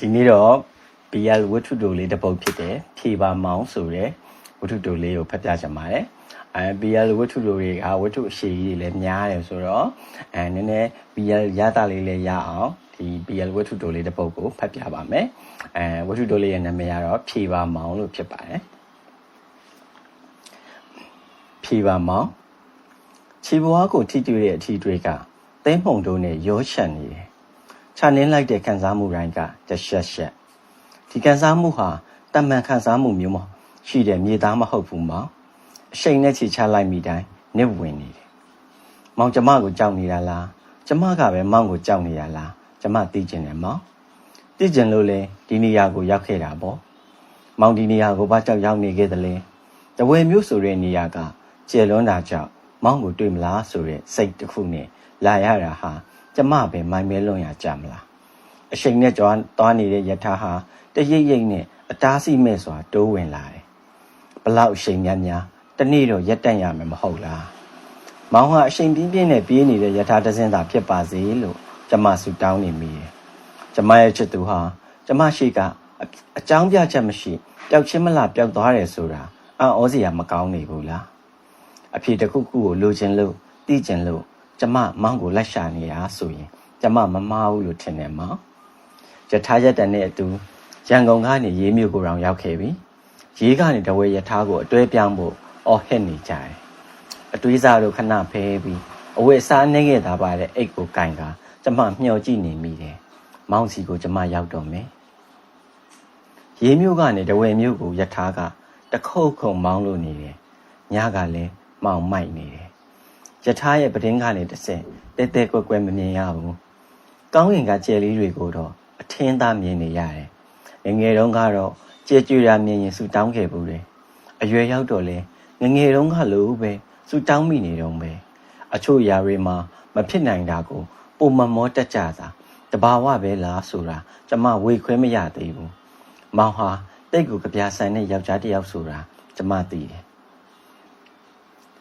ဒီနေ့တော့ BL ဝတ္ထုတိုလေးတစ်ပုဒ်ဖြစ်တယ်ဖြေပါမောင်းဆိုတဲ့ဝတ္ထုတိုလေးကိုဖတ်ပြချင်ပါတယ်အဲ BL ဝတ္ထုတိုတွေကဝတ္ထုအရှိကြီးတွေလည်းများတယ်ဆိုတော့အဲနည်းနည်း BL ရတာလေးလည်းရအောင်ဒီ BL ဝတ္ထုတိုလေးတစ်ပုဒ်ကိုဖတ်ပြပါမယ်အဲဝတ္ထုတိုလေးရဲ့နာမည်ကတော့ဖြေပါမောင်းလို့ဖြစ်ပါတယ်ဖြေပါမောင်းခြေဘွားကိုထိတွေ့တဲ့အထီးတွေကသဲမှုန်တို့နဲ့ရောရှက်နေတယ် ခြာနင်းလိုက်တဲ့ခံစားမှုတိုင်းကတရှက်ရှက်ဒီခံစားမှုဟာတမန်ခံစားမှုမျိုးမရှိတဲ့မြေသားမဟုတ်ဘူးမောင်အရှိန်နဲ့ချီချလိုက်မိတိုင်းနစ်ဝင်နေတယ်မောင်ကျမကိုကြောက်နေတာလားကျမကပဲမောင်ကိုကြောက်နေတာလားကျမသိကျင်တယ်မောင်သိကျင်လို့လေဒီနေရာကိုရောက်ခဲ့တာပေါ့မောင်ဒီနေရာကိုဘာကြောက်ရောက်နေခဲ့သလဲတဝဲမျိုးဆိုတဲ့နေရာကကျေလွန်းတာကြောင့်မောင်ကိုတွေ့မလားဆိုတဲ့စိတ်တစ်ခုနဲ့လာရတာဟာ ကျမပဲမိုင်မဲလွန်ရကြမလားအရှိန်နဲ့ကြွားသွားနေတဲ့ယထာဟာတရိပ်ရိပ်နဲ့အတားစီမဲ့စွာတိုးဝင်လာတယ်ဘလောက်အရှိန်များများတနေ့တော့ရက်တန့်ရမယ်မဟုတ်လားမောင်ဟာအရှိန်ပြင်းပြင်းနဲ့ပြေးနေတဲ့ယထာတစင်းသာဖြစ်ပါစေလို့ကျမဆူတောင်းနေမိတယ်ကျမရဲ့ချစ်သူဟာကျမရှိကအအကြောင်းပြချက်မရှိပျောက်ချင်းမလားပျောက်သွားတယ်ဆိုတာအံ့ဩစရာမကောင်းနေဘူးလားအဖြေတစ်ခုခုကိုလိုချင်လို့သိချင်လို့ ကျမမောင်ကိုလိုက်ရှာနေတာဆိုရင် ကျမမမားဘူးလို့ထင်တယ်မောင်ယထာရက်တန်နဲ့အတူရန်ကုန်ကနေရေးမြို့ကိုတောင်ရောက်ခဲ့ပြီရေးကနေတဝဲယထာကိုအတွဲပြောင်းဖို့အော်ဟစ်နေကြတယ်အတွေးစားတို့ခဏဖဲပြီးအဝတ်အစားနှဲခဲ့တာပါတဲ့အိတ်ကိုကင်ကကျမမျှော်ကြည့်နေမိတယ်မောင်စီကိုကျမရောက်တော့မယ်ရေးမြို့ကနေတဝဲမြို့ကိုယထာကတခုတ်ခုံမောင်းလို့နေတယ်ညကလည်းမောင်မိုက်နေတယ် ယထာရဲ့ပတင်းကနေတစ်ဆင့်တဲတဲကွက်ကွက်မမြင်ရဘူးကောင်းကင်ကကြယ်လေးတွေကိုတော့အထင်းသားမြင်နေရတယ်ငယ်ငယ်တုန်းကတော့ကြဲကြွရာမြင်ရင်ဆူတောင်းခဲ့ဘူးတယ်အရွယ်ရောက်တော့လဲငယ်ငယ်တုန်းကလိုပဲဆူတောင်းမိနေတော့ပဲအချို့ຢာတွေမှာမဖြစ်နိုင်တာကိုပုံမမောတက်ကြတာတဘာဝပဲလားဆိုတာကျမဝေခွဲမရသေးဘူးမောင်ဟာတိတ်ကိုကြပြဆန်တဲ့ယောက်ျားတစ်ယောက်ဆိုတာကျမသိတယ်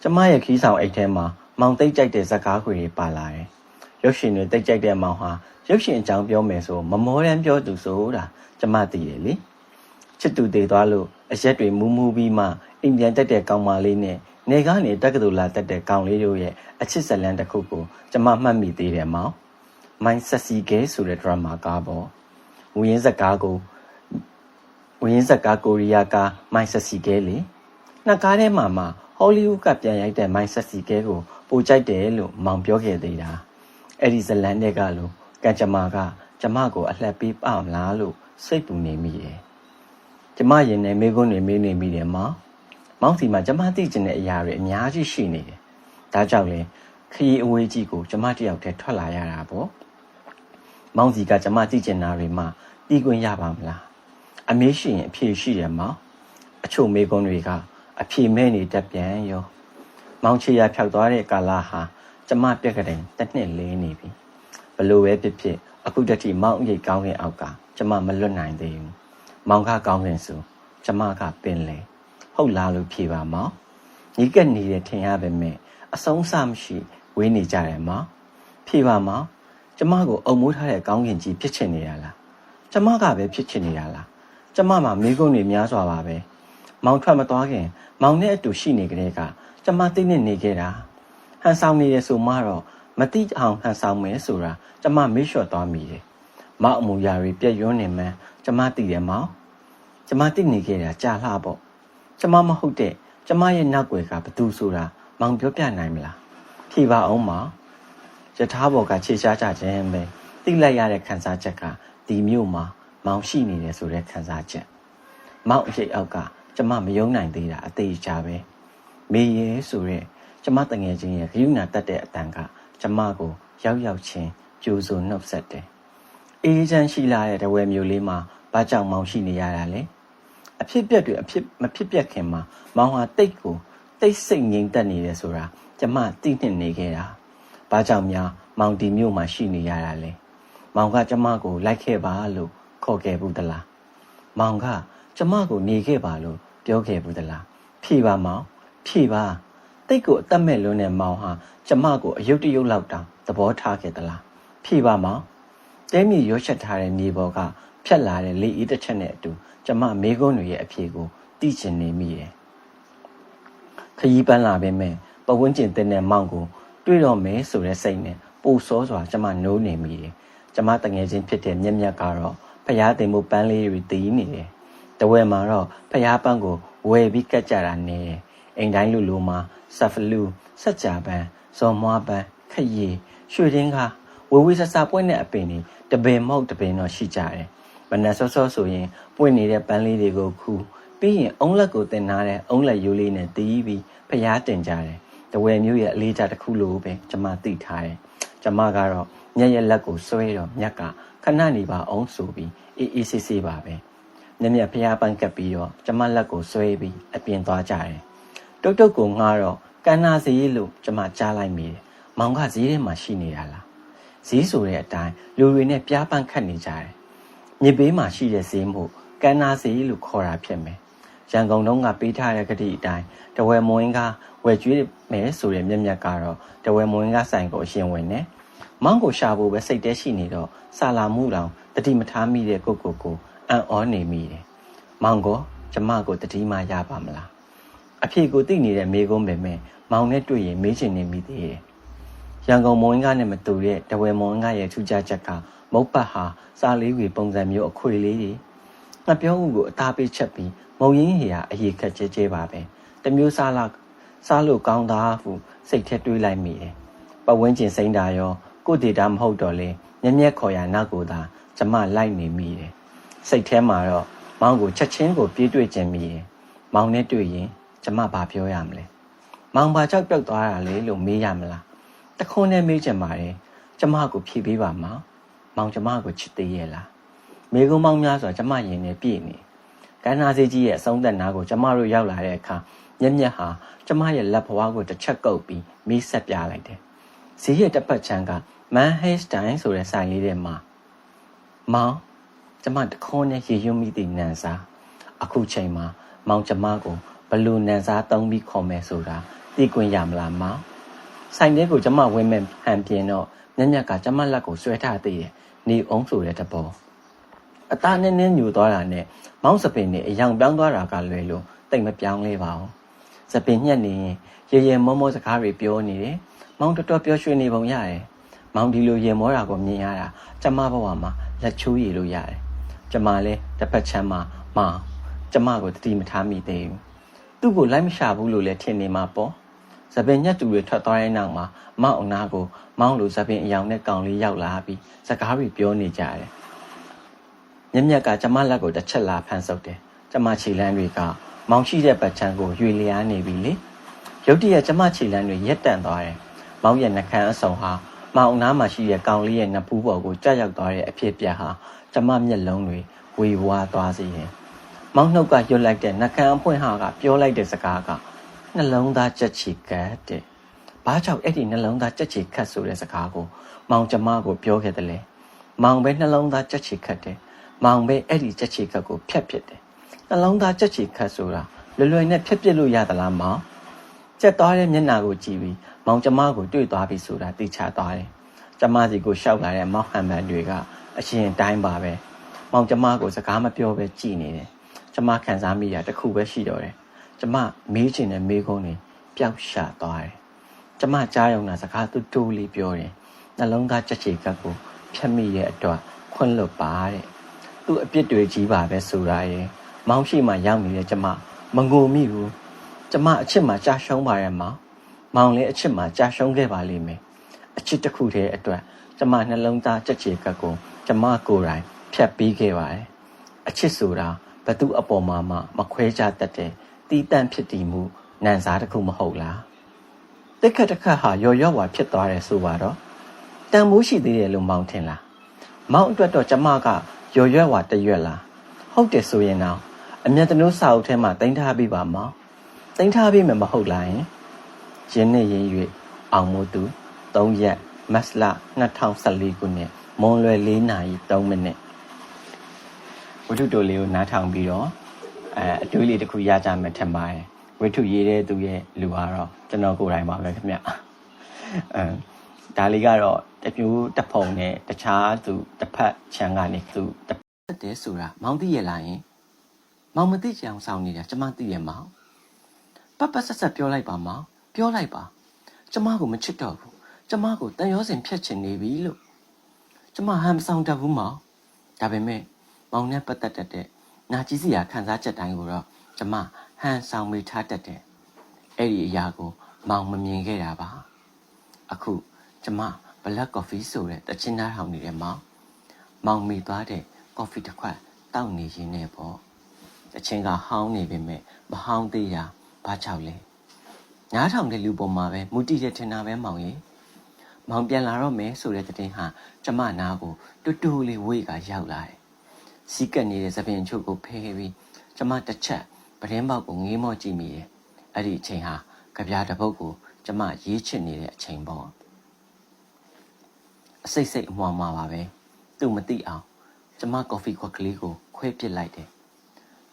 ကျမရဲ့ခီးဆောင်အိတ်ထဲမှာ မောင်သိတ်ကြိုက်တဲ့ဇကားခွေတွေပါလာတယ်ရုပ်ရှင်တွေတိတ်ကြိုက်တဲ့မောင်ဟာရုပ်ရှင်အကြောင်းပြောမယ်ဆိုမမောတမ်းပြောသူဆိုတာကျမသိတယ်လေချစ်သူတည်သွားလို့အရက်တွေမူးမူးပြီးမှအိမ်ပြန်တက်တဲ့ကောင်မလေးနဲ့နေကနေတက္ကသိုလ်လာတက်တဲ့ကောင်လေးတို့ရဲ့အချစ်ဇလန်းတစ်ခုကိုကျမမှတ်မိသေးတယ်မောင်မိုင်းဆက်စီကဲဆိုတဲ့ဒရမာကားပေါ့ဝင်းစကားကိုဝင်းစကားကိုရီးယားကားမိုင်းဆက်စီကဲလေနှစ်ကားထဲမှာမှဟော လိဝုဒ်ကပြန်ရိုက်တဲ့မိုင်းဆက်စီကဲကိုပိုကြိုက်တယ်လို့မောင်ပြောခဲ့သေးတာအဲ့ဒီဇလန်းတွေကလို့ကံကြမ္မာကကျမကိုအလှက်ပေးပါမလားလို့စိတ်ပူနေမိတယ်ကျမရင်နဲ့မိကုန်းတွေမေးနေမိတယ်မောင်မောင်စီမှာကျမသိကျင်တဲ့အရာတွေအများကြီးရှိနေတယ်ဒါကြောင့်လေခရီးအဝေးကြီးကိုကျမတယောက်တည်းထွက်လာရတာပေါ့မောင်စီကကျမသိကျင်တာတွေမှတီးခွင့်ရပါမလားအမေးရှိရင်အဖြေရှိတယ်မောင်အချို့မိကုန်းတွေက အဖြေမဲ့နေတတ်ပြန်ရောမောင်ချေရဖြောက်သွားတဲ့ကာလဟာကျမပြက်ကတိုင်တစ်နှစ်လေးနေပြီဘလို့ပဲဖြစ်ဖြစ်အခုတတိမောင်ရိတ်ကောင်းခင်အောက်ကကျမမလွတ်နိုင်သေးဘူးမောင်ကကောင်းခင်ဆိုကျမကပင်လေဟုတ်လားလို့ဖြေပါမောင်ညီကက်နေတဲ့ထင်ရပါမယ်အဆုံးအစမရှိဝေးနေကြတယ်မောင်ဖြေပါမောင်ကျမကိုအုံမိုးထားတဲ့ကောင်းကင်ကြီးဖြစ်ချင်နေရလားကျမကပဲဖြစ်ချင်နေရလားကျမမှာမိကုန်းတွေများစွာပါပဲ မောင်ထွက်မသွားခင် မောင်နဲ့အတူရှိနေကြတဲ့ကကျမသိနေနေခဲ့တာဟန်ဆောင်နေရဆိုမှတော့မတိအောင်ဟန်ဆောင်မယ်ဆိုတာကျမမေ့လျှော့သွားမိတယ်မောင်အမူအရာတွေပြည့်ရွံ့နေမှန်းကျမသိတယ်မောင်ကျမသိနေခဲ့တာကြာလှပေါ့ကျမမဟုတ်တဲ့ကျမရဲ့နောက်ွယ်ကဘသူဆိုတာမောင်ပြောပြနိုင်မလားဖြေပါအောင်မောင်ယထာဘော်ကခြေရှားကြခြင်းပဲသိလိုက်ရတဲ့ခံစားချက်ကဒီမြို့မှာမောင်ရှိနေတယ်ဆိုတဲ့ခံစားချက်မောင်အရေးအောက်က ကျမမယုံနိုင်သေးတာအသေးချာပဲမေရဲဆိုတဲ့ကျမတငယ်ချင်းရဲ့ဂရုဏာတတ်တဲ့အတန်ကကျမကိုရောက်ရောက်ချင်းကြိုးစုံနှုတ်ဆက်တယ်အေးချမ်းရှိလာတဲ့တဝဲမျိုးလေးမှာဘာကြောင့်မောင်ရှိနေရတာလဲအဖြစ်ပြက်တွေအဖြစ်မဖြစ်ပြက်ခင်မှာမောင်ဟာတိတ်ကိုတိတ်စိတ်ငြိမ်သက်နေတယ်ဆိုတာကျမသိနှင့်နေခဲ့တာဘာကြောင့်များမောင်ဒီမျိုးမှာရှိနေရတာလဲမောင်ကကျမကိုလိုက်ခဲ့ပါလို့ခေါ်ခဲ့ဘူးသလားမောင်က ကျမကိုနေခဲ့ပါလို့ပြောခဲ့ဘူးသလားဖြေပါမောင်ဖြေပါတိတ်ကိုအသက်မဲ့လွန်းတဲ့မောင်ဟာကျမကိုအယုတ်တယုတ်လောက်တောင်သဘောထားခဲ့သလားဖြေပါမောင်တဲမြေရောချက်ထားတဲ့မြေပေါ်ကဖြတ်လာတဲ့လေအေးတစ်ချက်နဲ့အတူကျမမေကုန်းတွေရဲ့အဖြေကိုသိချင်နေမိတယ်ခရီးပန်းလာပေမဲ့ပဝန်းကျင်တဲ့တဲ့မောင်ကိုတွေ့တော့မယ်ဆိုတဲ့စိတ်နဲ့ပိုစောစွာကျမနိုးနေမိတယ်ကျမတငယ်ချင်းဖြစ်တဲ့မြက်မြက်ကတော့ဖျားသိမ်မှုပန်းလေးတွေတီးနေတယ် တဝဲမှာတော့ဖျားပန်းကိုဝယ်ပြီးကတ်ကြတာနေတယ်အိမ်တိုင်းလူလူမှာဆဖလူစက်ကြပန်းဇော်မွားပန်းခရီရွှေတင်းကားဝေဝေဆဆပွင့်တဲ့အပင်တွေတပင်မဟုတ်တပင်တော့ရှိကြတယ်မနက်စောစောဆိုရင်ပွင့်နေတဲ့ပန်းလေးတွေကိုခူးပြီးရင်အုံးလက်ကိုတင်ထားတဲ့အုံးလက်ရိုးလေးနဲ့တီးပြီးဖျားတင်ကြတယ်တဝဲမျိုးရဲ့အလေးကြတစ်ခုလိုပဲကျမသိထားတယ်ကျမကတော့ညက်ရဲ့လက်ကိုဆွဲတော့မြက်ကခဏနေပါအောင်ဆိုပြီးအေးအေးဆေးဆေးပါပဲ မြက်မြက်ဖျားပန်းကပ်ပြီးတော့ကျမလက်ကိုဆွဲပြီးအပြင်သွားကြတယ်တုတ်တုတ်ကိုငှားတော့ကန္နာစည်းလို့ကျမကြားလိုက်မိတယ်မောင်ကဈေးထဲမှာရှိနေတာလားဈေးဆိုတဲ့အတိုင်းလူတွေနဲ့ပြားပန်းခတ်နေကြတယ်မြစ်ဘေးမှာရှိတဲ့ဈေးမို့ကန္နာဈေးလို့ခေါ်တာဖြစ်မယ်ရန်ကုန်တုန်းကပေးထားတဲ့ကတိအတိုင်းတဝဲမွင်းကဝယ်ကျွေးမယ်ဆိုတဲ့မြက်မြက်ကတော့တဝဲမွင်းကဆိုင်ကိုအရှင်ဝင်နေမောင်ကိုရှာဖို့ပဲစိတ်တဲရှိနေတော့စာလာမှုတောင်တတိမထားမိတဲ့ကိုကိုကို အံ့ဩနေမိတယ်မောင်ကိုကျမကိုတတိမရပါမလားအဖေကိုသိနေတဲ့မိကုန်းပဲမဲ့မောင်နဲ့တွေ့ရင်မေးချင်နေမိသေးတယ်ရန်ကုန်မွင်းကနဲ့မတူတဲ့တဝဲမွင်းကရဲ့ထူးခြားချက်ကမုတ်ပတ်ဟာစာလေးတွေပုံစံမျိုးအခွေလေးတွေငါပြောဦးကိုအသားပေးချက်ပြီးမုံရင်းဟီဟာအရေးခက်ကျဲကျဲပါပဲတမျိုးစားလာစားလို့ကောင်းသားဟုစိတ်ထဲတွေးလိုက်မိတယ်ပဝင်းကျင်စိမ့်တာရောကိုဒေတာမဟုတ်တော့လေမြက်မြက်ခေါ်ရနောက်ကိုသာကျမလိုက်နေမိတယ် စိတ်ထဲမှာတော့မောင်ကိုချက်ချင်းကိုပြေးတွေ့ခြင်းမိတယ်မောင်နဲ့တွေ့ရင်ကျမဘာပြောရမလဲမောင်ဘာကြောက်ပြောက်သွားတာလဲလို့မေးရမလားတခွန်းနဲ့မေးချင်ပါတယ်ကျမကိုဖြေပေးပါမောင်မောင်ကျမကိုချစ်သေးရဲ့လားမေကုန်းမောင်များဆိုကျမရင်နဲ့ပြည့်နေကန္နာစေးကြီးရဲ့အဆုံးသက်နာကိုကျမတို့ရောက်လာတဲ့အခါမျက်မျက်ဟာကျမရဲ့လက်ဘွားကိုတစ်ချက်ကုပ်ပြီးမိဆက်ပြလိုက်တယ်ဈေးရဲ့တစ်ပတ်ချမ်းကမန်ဟေးစတိုင်းဆိုတဲ့ဆိုင်လေးထဲမှာမောင် ကျမတခွန်းနဲ့ရေရွံ့မိသည့်နန်စာအခုချိန်မှာမောင်ကျမကိုဘလူနန်စာသုံးပြီးခေါ်မယ်ဆိုတာသိခွင့်ရမလားမောင်ဆိုင်ထဲကိုကျမဝင်မဲ့ဟန်ပြင်းတော့ညညကကျမလက်ကိုဆွဲထားသေးတယ်နေအောင်ဆိုတဲ့တဘောအသားနည်းနည်းညူသွားတာနဲ့မောင်စပင်နဲ့အယောင်ပြောင်းသွားတာကလွယ်လို့တိတ်မပြောင်းလဲပါဘူးစပင်ညက်နေရင်ရေရေမောမောစကားတွေပြောနေတယ်မောင်တော်တော်ပျော်ရွှင်နေပုံရတယ်မောင်ဒီလိုရေမောတာကိုမြင်ရတာကျမဘဝမှာလက်ချိုးရည်လို့ရတယ် ကျမလည်းတစ်ဖက်ချမ်းမှာမောင်ကျမကိုတတိမထားမိသေးဘူးသူ့ကိုလိုက်မရှာဘူးလို့လည်းထင်နေမှာပေါ့ဇပင်ညက်တူတွေထွက်သွားတဲ့နောက်မှာမောင်အနာကိုမောင်လိုဇပင်အယောင်နဲ့ကောင်လေးရောက်လာပြီးစကားတွေပြောနေကြတယ်မြက်မြက်ကကျမလက်ကိုတစ်ချက်လာဖန်ဆုပ်တယ်ကျမခြေလမ်းတွေကမောင်ရှိတဲ့ပတ်ချမ်းကိုရွေလျားနေပြီလေရုတ်တရက်ကျမခြေလမ်းတွေရက်တန့်သွားတယ်မောင်ရဲ့နှကန်းအစုံဟာမောင်အနားမှာရှိတဲ့ကောင်လေးရဲ့နဖူးပေါ်ကိုကြာရောက်သွားတဲ့အဖြစ်ပြက်ဟာ ကျမမျက်လုံးတွေဝေဝါးသွားစေတယ်မောင်နှုတ်ကရွတ်လိုက်တဲ့နှကန်းအဖွင့်ဟာကပြောလိုက်တဲ့စကားကနှလုံးသားကြက်ချီကတ်တဲ့ဘာကြောင့်အဲ့ဒီနှလုံးသားကြက်ချီခတ်ဆိုတဲ့စကားကိုမောင်ကျမကိုပြောခဲ့တယ်လေမောင်ပဲနှလုံးသားကြက်ချီခတ်တယ်မောင်ပဲအဲ့ဒီကြက်ချီခတ်ကိုဖြတ်ဖြစ်တယ်နှလုံးသားကြက်ချီခတ်ဆိုတာလွယ်လွယ်နဲ့ဖြတ်ပစ်လို့ရသလားမောင်ကြက်သွားတဲ့မျက်နှာကိုကြည့်ပြီးမောင်ကျမကိုတွေ့သွားပြီဆိုတာသိချသွားတယ်ကျမစီကိုရှောက်လာတဲ့မောင်ဟန်မန်တွေက အရှင်တိုင်းပါပဲမောင်ကျမကိုစကားမပြောပဲကြည်နေတယ်ကျမခံစားမိတာတစ်ခုပဲရှိတော့တယ်ကျမမေးချင်တဲ့မေးခွန်းတွေပျောက်ရှာသွားတယ်ကျမကြားရုံနဲ့စကားတူတူလေးပြောတယ်နှလုံးသားကြက်ချေကပ်ကိုဖြတ်မိရဲ့အတွက်ခွင့်လွတ်ပါတဲ့သူ့အပြစ်တွေကြီးပါပဲဆိုတာရယ်မောင်ရှိမှရောက်နေတဲ့ကျမမငိုမိဘူးကျမအချစ်မှကြာရှုံးပါရဲ့မောင်မောင်လည်းအချစ်မှကြာရှုံးခဲ့ပါလိမ့်မယ်အချစ်တစ်ခုတည်းအတွက်ကျမနှလုံးသားကြက်ချေကပ်ကို ကျမကိုယ်တိုင်ဖြတ်ပြီးခဲ့ပါတယ်အချစ်ဆိုတာဘသူအပေါ်မှာမှမခွဲခြားတတ်တဲ့တီးတန့်ဖြစ်တည်မှုနန်စားတစ်ခုမဟုတ်လားတက်ခက်တစ်ခက်ဟာရော်ရော့ဝါဖြစ်သွားတယ်ဆိုပါတော့တန်မိုးရှိသေးတယ်လို့မောင်ထင်လားမောင်အတွက်တော့ကျမကရော်ရွက်ဝါတရွက်လားဟုတ်တယ်ဆိုရင်တော့အမျက်တနိုးစာအုပ်ထဲမှာတင်ထားပြီးပါမောင်တင်ထားပြီးမှမဟုတ်လားယင်ရင်းနဲ့ရင်း၍အောင်မို့သူ3ရက်မတ်လ2014ခုနှစ် မွန်လွယ်4နာရီ3မိနစ်ဝတ္ထုတိုလေးကိုနားထောင်ပြီးတော့အဲအတွေးလေးတစ်ခုရကြမယ်ထင်ပါတယ်ဝတ္ထုရေးတဲ့သူရဲ့လူကတော့ကျွန်တော်ကိုယ်တိုင်ပါပဲခင်ဗျအဲဒါလေးကတော့တပြိုးတစ်ဖုံနဲ့တခြားသူတစ်ဖက်ခြံကနေသူတ်တယ်ဆိုတာမောင်သိရလားယင်မောင်မသိကြအောင်စောင့်နေတာကျမသိရမောင်ပတ်ပတ်ဆက်ဆက်ပြောလိုက်ပါမောင်ပြောလိုက်ပါကျမကိုမချစ်တော့ဘူးကျမကိုတန်ရောစင်ဖြတ်ချင်နေပြီလို့ ကျမဟမ်မဆောင်တတ်ဘူးမောင်ဒါပေမဲ့မောင်နဲ့ပတ်သက်တတ်တဲ့နာကြီးစရာခံစားချက်တိုင်းကိုတော့ကျမဟန်ဆောင်မိထားတတ်တယ်အဲ့ဒီအရာကို မောင်မမြင်ခဲ့တာပါအခုကျမ black coffee ဆိုတဲ့တချင်းသားထောင်နေတဲ့မောင်မောင်မိသွားတဲ့ coffee တစ်ခွက်တောက်နေရင်းနဲ့ပေါ့တချင်းကဟောင်းနေပေမဲ့မဟောင်းသေးတာဘာကြောင့်လဲညားထောင်တဲ့လူပေါ်မှာပဲမူတည်တဲ့ထင်တာပဲမောင်ရေ မောင်ပြန်လာတော့မယ်ဆိုတဲ့တဲ့ဟာကျမနာကိုတူတူလေးဝေးကရောက်လာတယ်စီးကပ်နေတဲ့သပင်ချုပ်ကိုဖဲပြီးကျမတစ်ချက်ပတင်းပေါက်ကိုငေးမော့ကြည့်မိတယ်အဲ့ဒီအချိန်ဟာကြပြားတစ်ပုတ်ကိုကျမရေးချစ်နေတဲ့အချိန်ပေါ့အစိတ်စိတ်အမွှားမှာပါပဲသူမသိအောင်ကျမကော်ဖီခွက်ကလေးကိုခွဲပစ်လိုက်တယ်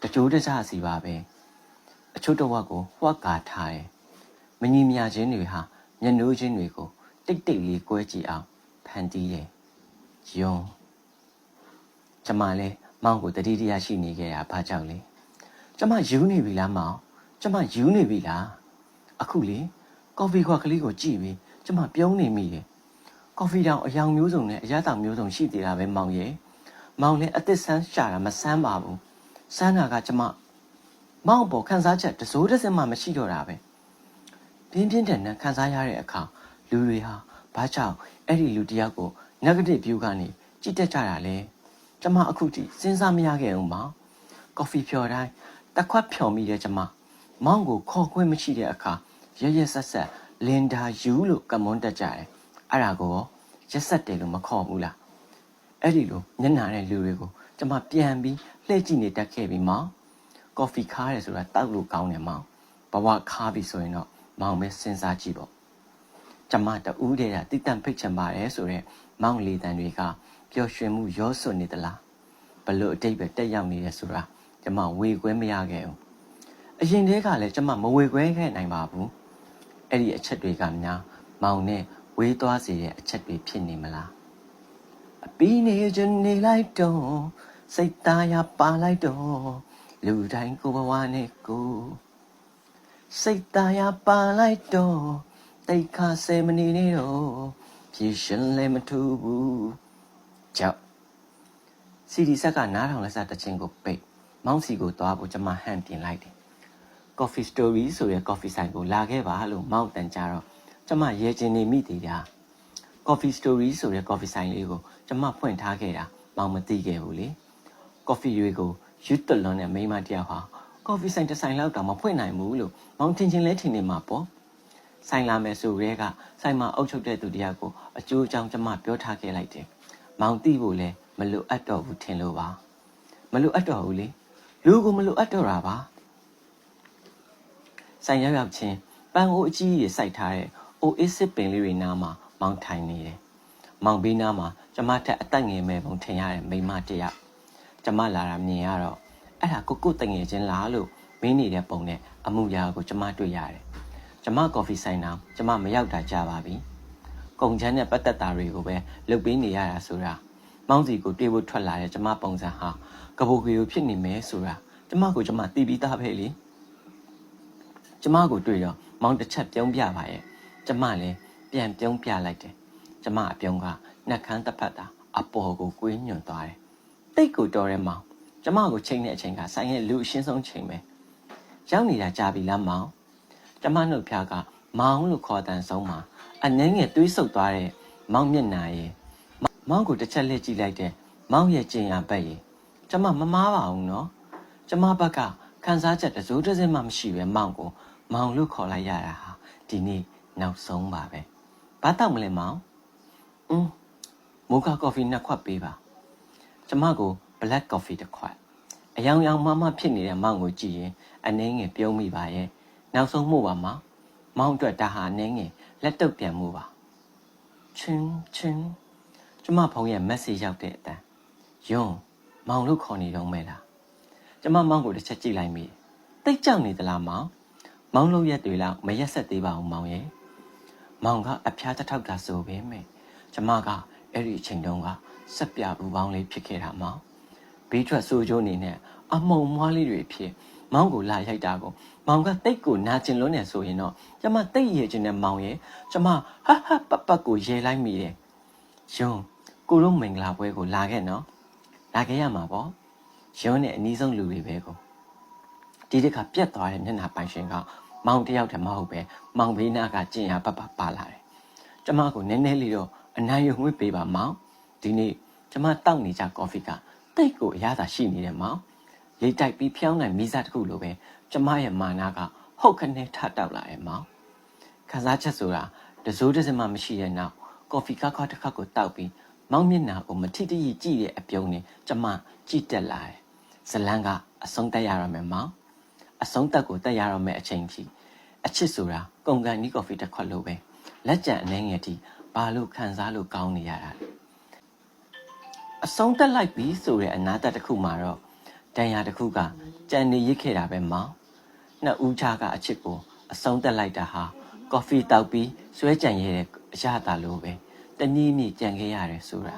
တကြိုးတစားစီပါပဲအချို့တော့ကိုဟွက်ကာထားတယ်မညီမြချင်းတွေဟာမျက်နှိုးချင်းတွေကို တိတ်တိတ်လေးကွဲကြည့်အောင်ဖန်တီးတယ်ယုံကျမလည်းမောင်ကိုတတိတရရှိနေခဲ့တာဘာကြောင့်လဲကျမယူနေပြီလားမောင်ကျမယူနေပြီလားအခုလေကော်ဖီခွက်ကလေးကိုကြည့်ပြီးကျမပြုံးနေမိတယ်ကော်ဖီတောင်အယောင်မျိုးစုံနဲ့အရသာမျိုးစုံရှိသေးတာပဲမောင်ရဲ့မောင်လည်းအသက်ဆန်းရှာတာမဆန်းပါဘူးဆန်းတာကကျမမောင်ပေါ်ခန်းစားချက်တစိုးတစ်စက်မှမရှိတော့တာပဲပြင်းပြင်းထန်ထန်ခန်းစားရတဲ့အခါ လူတွေဟာဘာကြောင့်အဲ့ဒီလူတယောက်ကို negative view ကနေကြည့်တတ်ကြတာလဲကျမအခုထိစဉ်းစားမရခဲ့ဘူးမောင်ကော်ဖီဖြော်တိုင်းတစ်ခွက်ဖြော်မိတဲ့ကျမမောင်ကိုခေါ်ခွင့်မရှိတဲ့အခါရရဆက်ဆက်လင်ဒါယူလို့ကမွန်းတက်ကြတယ်အဲ့ဒါကိုရက်ဆက်တယ်လို့မခေါ်ဘူးလားအဲ့ဒီလိုမျက်နှာတဲ့လူတွေကိုကျမပြန်ပြီးလှည့်ကြည့်နေတတ်ခဲ့ပြီးမောင်ကော်ဖီခါရဲဆိုတာတောက်လို့ကောင်းတယ်မောင်ဘဝခါပြီဆိုရင်တော့မောင်ပဲစဉ်းစားကြည့်ပေါ့ ကျမတူးတဲ့တာတိတန့်ဖိတ်ချင်ပါတယ်ဆိုတော့မောင်လေးတန်တွေကပျော်ရွှင်မှုရောစွနေသလားဘလို့အတိတ်ပဲတက်ရောက်နေရဲဆိုတာကျမဝေခွဲမရခဲ့ဘူးအရင်တည်းကလည်းကျမမဝေခွဲခဲ့နိုင်ပါဘူးအဲ့ဒီအချက်တွေကများမောင်နဲ့ဝေးသွားစေတဲ့အချက်တွေဖြစ်နေမလားအပီးနေခြင်းနေလိုက်တော့စိတ်သားရပါလိုက်တော့လူတိုင်းကိုဘဝနဲ့ကိုစိတ်သားရပါလိုက်တော့ တိတ်ခါဆယ်မနေနေတော့ပြေရှင်လည်းမထူဘူးကြောက်စီဒီဆက်ကနားထောင်လက်စတချင်းကိုပိတ်မောင်းစီကိုသွားဖို့ကျွန်မဟန်ပြင်လိုက်တယ် coffee story ဆိုတဲ့ coffee ဆိုင်ကိုလာခဲ့ပါလို့မောင်းတန်ကြတော့ကျမရဲချင်နေမိသေးတာ coffee story ဆိုတဲ့ coffee ဆိုင်လေးကိုကျမဖွင့်ထားခဲ့တာမောင်မသိခဲ့ဘူးလေ coffee တွေကိုယူတလွန်တဲ့မိန်းမတယောက်ဟာ coffee ဆိုင်တစ်ဆိုင်လောက်တောင်မဖွင့်နိုင်ဘူးလို့မောင်ထင်ချင်းလဲထင်နေမှာပေါ့ ဆိုင်လာမယ်ဆိုရဲကဆိုင်မှာအုပ်ချုပ်တဲ့သူတယောက်ကိုအကျိုးအကြောင်းကျမပြောထားခဲ့လိုက်တယ်မောင်သိဖို့လဲမလိုအပ်တော့ဘူးထင်လို့ပါမလိုအပ်တော့ဘူးလေလူကိုမလိုအပ်တော့တာပါဆိုင်ရောက်ရောက်ချင်းပန်းအိုးအကြီးကြီးစိုက်ထားတဲ့အိုအစ်စစ်ပင်လေးတွေနားမှာမောင်ထိုင်နေတယ်။မောင်ဘေးနားမှာကျမထက်အသက်ငယ်မဲ့ပုံထင်ရတဲ့မိန်းမတစ်ယောက်။ကျမလာတာမြင်ရတော့အဲ့ဒါကိုကိုတငယ်ချင်းလားလို့မင်းနေတဲ့ပုံနဲ့အမှုရာကိုကျမတွေ့ရတယ်။ ကျမကော်ဖီဆိုင်နာကျမမရောက်တာကြာပါပြီ။ကုံချမ်းနဲ့ပတ်သက်တာတွေကိုပဲလုပ်ပေးနေရတာဆိုတာမောင်းစီကိုတွေးဖို့ထွက်လာတဲ့ကျမပုံစံဟာကဘိုကီကိုဖြစ်နေမယ်ဆိုတာကျမကိုကျမတီးပြီးသားပဲလေ။ကျမကိုတွေ့တော့မောင်တစ်ချက်ပြုံးပြပါရဲ့ကျမလည်းပြန်ပြုံးပြလိုက်တယ်ကျမအပြုံးကနှက်ခမ်းတစ်ဖက်သာအပေါ်ကိုကွေးညွန်သွားတယ်တိတ်ကိုတော်ရဲမောင်ကျမကိုချိန်တဲ့အချိန်ကဆိုင်ရဲ့လူအရှင်းဆုံးချိန်ပဲရောက်နေတာကြာပြီလားမောင် ကျမနှုတ်ဖျားကမောင်လို့ခေါ်တဲ့ဆုံးမှာအနှင်းငယ်တွေးဆုပ်သွားတဲ့မောင်မျက်နှာရဲ့မောင်ကိုတစ်ချက်လက်ကြည့်လိုက်တဲ့မောင်ရဲ့ကျင်ရဘက်ရဲ့ကျမမမားပါဘူးနော်ကျမဘက်ကခံစားချက်တစိုးတစ်စင်းမှမရှိပဲမောင်ကို မောင်လို့ခေါ်လိုက်ရတာဟာဒီနေ့နောက်ဆုံးပါပဲဘာတောက်မလဲမောင်อืมမိုကာကော်ဖီနှစ်ခွက်ပေးပါကျမကို black coffee တစ်ခွက်အယောင်ယောင်မမဖြစ်နေတဲ့မောင်ကိုကြည့်ရင်အနှင်းငယ်ပြုံးမိပါရဲ့ နောက်ဆုံးမှုပါမောင်မောင်အတွက်ဒါဟာအနှင်းငယ်လက်တုပ်ပြန်မှုပါချင်းချင်းကျမဖုန်းရဲ့ message ရောက်တဲ့အတန်ယွန်းမောင်လို့ခေါ်နေတော့မဲ့လားကျမမောင်ကိုတစ်ချက်ကြည့်လိုက်မိတိတ်ကြောက်နေသလားမောင်မောင်လို့ရက်တွေလောက်မရက်ဆက်သေးပါဘူးမောင်ရဲ့မောင်ကအဖျားတစ်ထောက်ကဆိုပေမဲ့ကျမကအဲ့ဒီအချိန်တုန်းကစက်ပြဘူးပေါင်းလေးဖြစ်ခဲ့တာမောင်တဘေးထွက်ဆိုးကျိုးအနေနဲ့အမုံမွားလေးတွေဖြစ် မောင်ကိုလာရိုက်တာကိုမောင်ကတိတ်ကိုနာကျင်လွန်းနေဆိုရင်တော့ကျမတိတ်ရခြင်းနဲ့မောင်ရဲ့ကျမဟဟပပကိုရေလိုက်မိတယ်ယုံကိုတို့မင်္ဂလာပွဲကိုလာခဲ့နော်လာခဲ့ရမှာပေါ့ယုံနဲ့အနီးဆုံးလူတွေပဲကိုဒီတစ်ခါပြက်သွားတဲ့မျက်နှာပိုင်ရှင်ကမောင်တယောက်တည်းမဟုတ်ပဲမောင်ဘေးနာကကျင်ရပပပါလာတယ်ကျမကိုနည်းနည်းလေးတော့အနိုင်ရုံငွေ့ပေးပါမောင်ဒီနေ့ကျမတောက်နေကြကော်ဖီကတိတ်ကိုအရသာရှိနေတယ်မောင် ရိတ်တိုက်ပြီးဖျောင်းနိုင်မိစားတစ်ခုလိုပဲကျမရဲ့မာနာကဟုတ်ခနဲ့ထတောက်လာတယ်မောင်ခန်းစားချက်ဆိုတာတစိုးတစ်စမှမရှိတဲ့နောက်ကော်ဖီကခွားတစ်ခါကိုတောက်ပြီးမောင်မျက်နှာကိုမထိတရကြည့်တဲ့အပြုံးနဲ့ကျမကြည့်တက်လာတယ်ဇလန်းကအဆုံးတက်ရရမယ်မောင်အဆုံးတက်ကိုတက်ရရမယ်အချိန်ကြီးအချစ်ဆိုတာကုန်ကန်နီးကော်ဖီတစ်ခွက်လိုပဲလက်ကြံအနှဲငယ်တီဘာလို့ခံစားလို့ကောင်းနေရတာလဲအဆုံးတက်လိုက်ပြီဆိုတဲ့အနာတက်တစ်ခုမှာတော့ တန်ရာတစ်ခုကကြံနေရစ်ခဲ့တာပဲမောင်နှစ်ဦးချာကအချစ်ကိုအဆုံးတက်လိုက်တာဟာကော်ဖီတောက်ပြီးဆွဲကြံရတဲ့အရာတာလို့ပဲတနည်းနည်းကြံခဲ့ရတယ်ဆိုတာ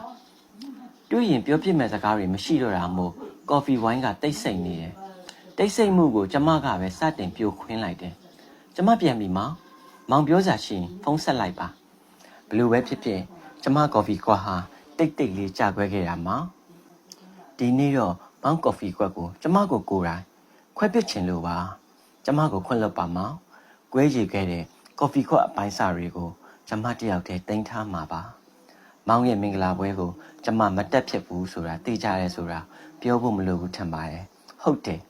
တွေ့ရင်ပြောပြမဲ့စကားတွေမရှိတော့တာမို့ကော်ဖီဝိုင်းကတိတ်ဆိတ်နေတယ်တိတ်ဆိတ်မှုကိုကျမကပဲစတင်ပြိုခွင်းလိုက်တယ်ကျမပြန်ပြီမောင်မောင်ပြောစာရှိရင်ဖုန်းဆက်လိုက်ပါဘလို့ပဲဖြစ်ဖြစ်ကျမကော်ဖီကွာဟာတိတ်တိတ်လေးကြာခွဲခဲ့တာမောင်ဒီနေ့တော့ မောင်ကော်ဖီကွက်ကိုကျမကိုကိုယ်တိုင်ခွဲပစ်ချင်လို့ပါကျမကိုခွင့်လွှတ်ပါမောင်ကွဲရီခဲ့တဲ့ကော်ဖီကွက်အပိုင်းစာတွေကိုကျမတယောက်တည်းတင်ထားမှာပါမောင်ရဲ့မင်္ဂလာပွဲကိုကျမမတက်ဖြစ်ဘူးဆိုတာသိကြရဲဆိုတာပြောဖို့မလိုဘူးထင်ပါတယ်ဟုတ်တယ်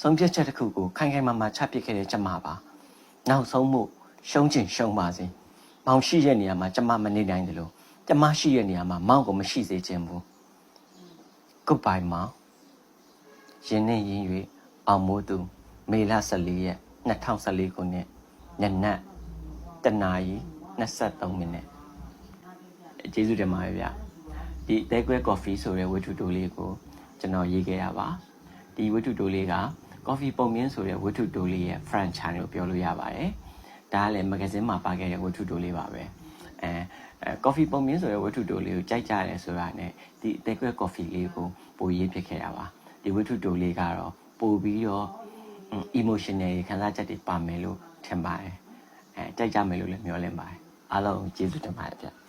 ဆုံးဖြတ်ချက်တစ်ခုကိုခိုင်ခိုင်မာမာချပြစ်ခဲ့တဲ့ကျမပါနောက်ဆုံးမှုရှုံးချင်ရှုံးပါစေမောင်ရှိတဲ့နေရာမှာကျမမနေနိုင်တယ်လို့ကျမရှိတဲ့နေရာမှာမောင်ကိုမရှိစေချင်ဘူး goodbye မောင် ရင်နဲ့ရင်၍အောင်မိုးသူမေလ14ရက်2014ခုနှစ်ညနက်တနာရီ23မိနစ်ကျေးဇူးတင်ပါတယ်ဗျဒီတဲကွဲကော်ဖီဆိုတဲ့ဝတ္ထုတိုလေးကိုကျွန်တော်ရေးခဲ့တာပါဒီဝတ္ထုတိုလေးကကော်ဖီပုံမြင့်ဆိုတဲ့ဝတ္ထုတိုလေးရဲ့ franchise ကိုပြောလို့ရပါတယ်ဒါကလည်းမဂ္ဂဇင်းမှာပါခဲ့တဲ့ဝတ္ထုတိုလေးပါပဲအဲအဲကော်ဖီပုံမြင့်ဆိုတဲ့ဝတ္ထုတိုလေးကိုကြိုက်ကြတယ်ဆိုတာနဲ့ဒီတဲကွဲကော်ဖီလေးကိုပိုရေးဖြစ်ခဲ့တာပါ ဒီဝတ္ထုတိုလေးကတော့ပို့ပြီးတော့ emotional ခံစားချက်တွေပါမယ်လို့ထင်ပါတယ်အဲကြိုက်ကြမယ်လို့လည်းမျှော်လင့်ပါတယ်အားလုံးကျေးဇူးတင်ပါတယ်ဗျ